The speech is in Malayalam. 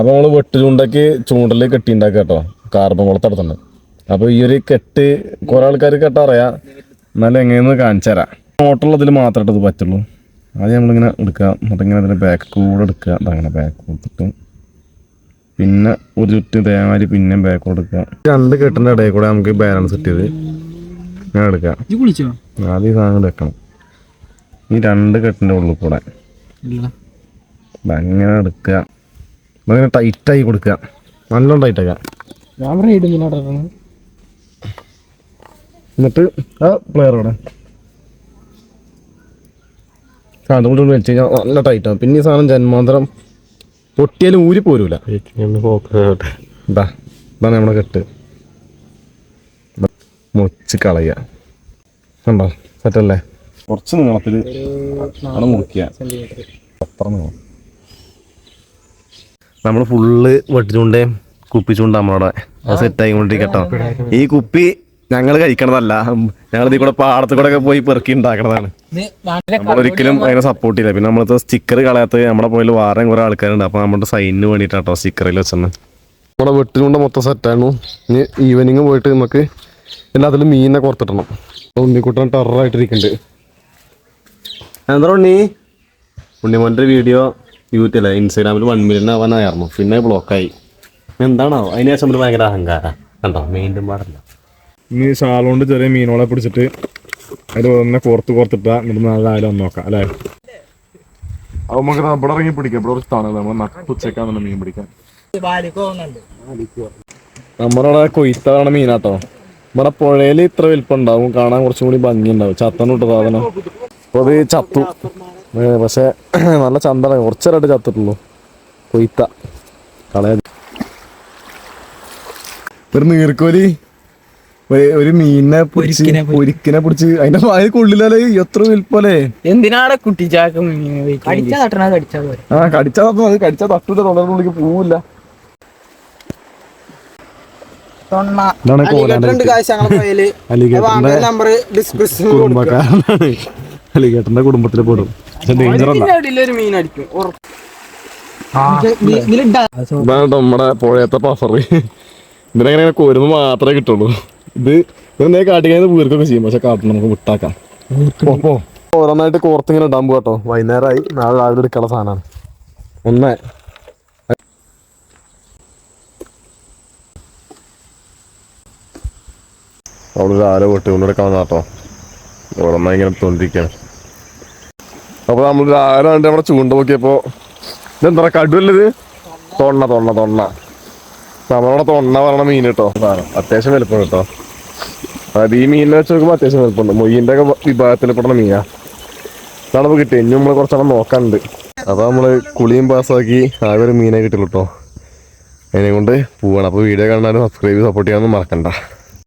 അപ്പോൾ നമ്മൾ വെട്ട് ചൂണ്ടയ്ക്ക് ചൂണ്ടൽ കെട്ടിണ്ടാക്കുക കേട്ടോ. കാർബൺ കൊളത്തടത്തുണ്ട് അപ്പോൾ ഈ ഒരു കെട്ട് കുറേ ആൾക്കാർ കെട്ടറിയാം എന്നാലും എങ്ങനെയെന്ന് കാണിച്ചു തരാം. ഓട്ടുള്ളതിൽ മാത്രമേ ഇത് പറ്റുള്ളൂ. അത് നമ്മളിങ്ങനെ എടുക്കുക. എന്നിട്ട് ഇങ്ങനെ അതിന്റെ ബാക്ക് കൂടെ എടുക്കുക. അതങ്ങനെ അങ്ങനെ ബാക്ക് കൊടുത്തിട്ട്. പിന്നെ ഒരു ചുറ്റ് തേമാരി പിന്നെയും ബാക്ക് കൊടുക്കുക രണ്ട് കെട്ടിന്റെ ഇടയിൽ കൂടെ നമുക്ക് ബാലൻസ് കിട്ടിയത് ഇങ്ങനെ എടുക്കുക ആദ്യം സാധനം വെക്കണം. ഈ രണ്ട് കെട്ടിന്റെ ഉള്ളിൽ കൂടെ. അങ്ങനെ എടുക്കുക. അങ്ങനെ ടൈറ്റായി കൊടുക്കുക. നല്ലോണം ടൈറ്റാക്കുക ഞാൻ റൈഡ് എന്തിനാണ് എന്നിട്ട് ആ പ്ലെയർ അവിടെ. സാധനം കൊണ്ട് വെച്ച് കഴിഞ്ഞാൽ നല്ല ടൈറ്റാണ് പിന്നെ ഈ സാധനം ജന്മാന്തരം പൊട്ടിയാലും ഊരി പോരൂല. ഇതാ ഇതാണ് നമ്മുടെ കെട്ട്. മുറിച്ച് കളയുക. കണ്ടോ? സെറ്റല്ലേ? കുറച്ച് നീളത്തിൽ ആണ് മുറിക്കുക. അത്ര നീളം. നമ്മൾ ഫുള്ള് വെട്ടിച്ചുകൊണ്ട് കുപ്പിച്ചുകൊണ്ട് നമ്മളവിടെ. സെറ്റ് കൊണ്ടിരിക്കട്ടോ ഈ കുപ്പി ഞങ്ങൾ കഴിക്കണതല്ല. ഞങ്ങൾ ഇതിൽ കൂടെ പാടത്ത് കൂടെ ഒക്കെ പോയി പെറുക്കി ഉണ്ടാക്കണതാണ്. നമ്മളൊരിക്കലും അതിനെ സപ്പോർട്ട് ചെയ്യില്ല. പിന്നെ നമ്മളത്തെ സ്റ്റിക്കർ കളയാത്ത നമ്മുടെ പോയിൽ വേറെ കുറെ ആൾക്കാരുണ്ട്. അപ്പൊ നമ്മുടെ സൈനിന് വേണ്ടിയിട്ടാട്ടോ സ്റ്റിക്കറിൽ വെച്ചെന്ന്. നമ്മുടെ വെട്ടിനുകൊണ്ട് മൊത്തം സെറ്റായിരുന്നു ഇനി ഈവനിങ് പോയിട്ട് നമുക്ക് എല്ലാത്തിലും മീനിനെ പുറത്തിട്ടണം ഉണ്ണിക്കുട്ടൻ ടെററായിട്ടിരിക്കുന്നുണ്ട് എന്താ ഉണ്ണി? ഉണ്ണിമോന്റെ വീഡിയോ യൂട്യൂബില്ല ഇൻസ്റ്റാഗ്രാമിൽ വൺ മില്യൺ ആവാനായിരുന്നു പിന്നെ ബ്ലോക്കായി എന്താണോ അതിന് ശേഷം ഭയങ്കര അഹങ്കാര. കണ്ടോ? മെയിന്റെ പാടില്ല. ഇനി ഷാളുകൊണ്ട് ചെറിയ മീനുകളെ പിടിച്ചിട്ട് അതിൽ തന്നെ കോർത്ത് കോർത്തിട്ടാ എന്നിട്ട് നാളെ ആയാലും ഒന്ന് നോക്കാം അല്ലേ? അത് നമുക്ക് ഇവിടെ ഇറങ്ങി പിടിക്കാം. ഇവിടെ കുറച്ച് തണുത് നമ്മൾ തന്നെ മീൻ പിടിക്കാൻ. നമ്മുടെ അവിടെ കൊയ്ത്താണ് മീനാട്ടോ. ഇവിടെ പുഴയിൽ ഇത്ര വലിപ്പം ഉണ്ടാവും. കാണാൻ കുറച്ചും കൂടി ഭംഗി ഉണ്ടാവും ചത്തന് വിട്ട സാധനം. അപ്പൊ അത് ചത്തു. പക്ഷെ നല്ല ചന്തന കുറച്ചേരായിട്ട് ചത്തിട്ടുള്ളൂ. കൊയ്ത്ത. കളയാ. ഒരു നീർക്കോലി. ഒരു- മീനെ മീനിനെ പിടിച്ച് പൊരിക്കിനെ പൊടിച്ച് അതിന്റെ വായ കൊള്ളില്ലല്ലേ എത്ര വിൽപ്പോലെ എന്തിനാടെ കുട്ടിച്ചാക്ക ആ കടിച്ചാ തന്നു അത് കടിച്ചാ തട്ടൂല. തൊണ്ടറിനുള്ളിലേക്ക് പോവില്ല. അലിഗേറ്ററിന്റെ നമ്പർ ഡിസ്ക്രിപ്ഷനിൽ കുടുംബക്കാരനാണ്. അലിഗേറ്ററിന്റെ കുടുംബത്തിൽ പെടും. ഒരു ഇതാണ് നമ്മുടെ പുഴയത്തെ പഫറി ഇതിനെങ്ങനെ ഇങ്ങനെ കോരുന്ന് മാത്രമേ കിട്ടുള്ളൂ. ഇത് ഇതെന്തേ കാട്ടിക്കാൻ വീർക്കൊക്കെ ചെയ്യും. പക്ഷെ കാട്ടണം നമുക്ക് വിട്ടാക്കാം. ഓരോന്നായിട്ട് കോർത്തിങ്ങനെ ഇടാൻ പോകട്ടോ വൈകുന്നേരമായി. നാളെ രാവിലെ എടുക്കാനുള്ള സാധനമാണ്. ഒന്ന്. അവിടെ രാവിലെ വെട്ടി കൊണ്ടെടുക്കാൻ കേട്ടോ. ഓരോന്നായി ഇങ്ങനെ തോന്നിരിക്കുകയാണ് അപ്പൊ നമ്മൾ രാവിലെ കണ്ട് നമ്മുടെ ചൂണ്ട നോക്കിയപ്പോ ഇതെന്താ കടുവല്ലത്? തൊണ്ണ തൊണ്ണ തൊണ്ണ. നമ്മളവിടെ തൊണ്ണ പറയണ മീൻ കേട്ടോ അത്യാവശ്യം വലുപ്പം കേട്ടോ അതായത് ഈ മീനിനെ വെച്ച് നോക്കുമ്പോൾ അത്യാവശ്യം വലുപ്പമുണ്ട്. മൊയ്യിന്റെ ഒക്കെ വിഭാഗത്തിൽ പെടുന്ന മീനാ. ഇതാണ് ഇപ്പൊ കിട്ടിയത് ഇനി നമ്മൾ കുറച്ചെണ്ണം നോക്കാനുണ്ട്. അപ്പൊ നമ്മൾ കുളിയും പാസ്സാക്കി ആകെ ഒരു മീനെ കിട്ടുള്ളൂ കേട്ടോ അതിനെ കൊണ്ട് പോവാണ്. അപ്പൊ വീഡിയോ കാണാനും സബ്സ്ക്രൈബ് സപ്പോർട്ട് ചെയ്യാനൊന്നും മറക്കണ്ട.